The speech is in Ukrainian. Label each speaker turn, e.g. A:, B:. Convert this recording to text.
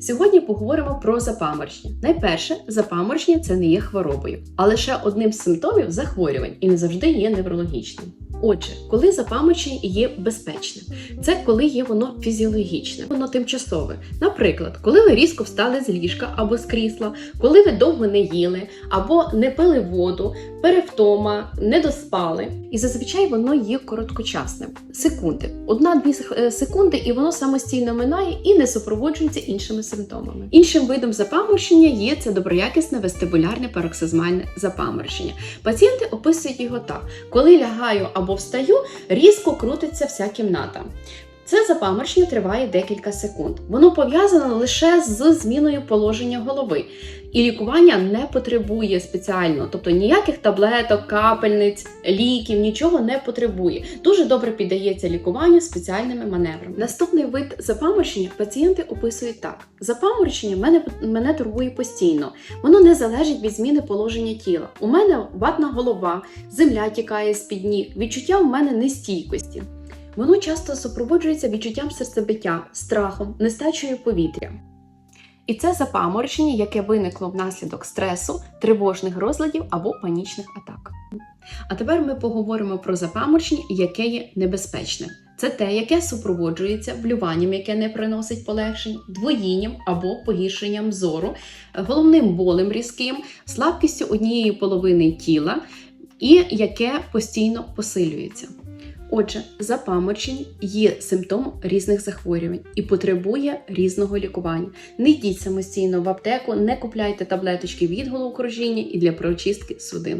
A: Сьогодні поговоримо про запаморочення. Найперше, запаморочення це не є хворобою, а лише одним з симптомів захворювань і не завжди є неврологічним. Отже, коли запаморочення є безпечним, це коли є воно фізіологічне, воно тимчасове. Наприклад, коли ви різко встали з ліжка або з крісла, коли ви довго не їли або не пили воду, перевтома, не доспали. І зазвичай воно є короткочасним. Секунди. Одна-дві е, секунди, і воно самостійно минає і не супроводжується іншими симптомами. Іншим видом запаморщення є це доброякісне вестибулярне пароксизмальне запаморщення. Пацієнти описують його так: коли лягаю або встаю, різко крутиться вся кімната. Це запаморщення триває декілька секунд. Воно пов'язане лише з зміною положення голови. І лікування не потребує спеціально, тобто ніяких таблеток, капельниць, ліків, нічого не потребує. Дуже добре піддається лікуванню спеціальними маневрами. Наступний вид запаморщення пацієнти описують так: запаморщення мене, мене турбує постійно. Воно не залежить від зміни положення тіла. У мене ватна голова, земля тікає з під ніг, відчуття в мене нестійкості. Воно часто супроводжується відчуттям серцебиття, страхом, нестачею повітря. І це запаморочення, яке виникло внаслідок стресу, тривожних розладів або панічних атак. А тепер ми поговоримо про запаморочення, яке є небезпечним. Це те, яке супроводжується блюванням, яке не приносить полегшень, двоїнням або погіршенням зору, головним болем різким, слабкістю однієї половини тіла і яке постійно посилюється. Отже, запаморчень є симптом різних захворювань і потребує різного лікування. Не йдіть самостійно в аптеку, не купляйте таблеточки від головокружіння і для прочистки судин.